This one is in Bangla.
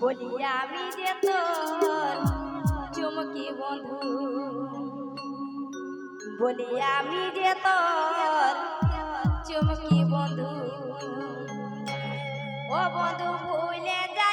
বলি আমি যে তোর চুমকি বন্ধু। বলি আমি যে তোর চুমকি বন্ধু। ও বন্ধু, ভুলে যা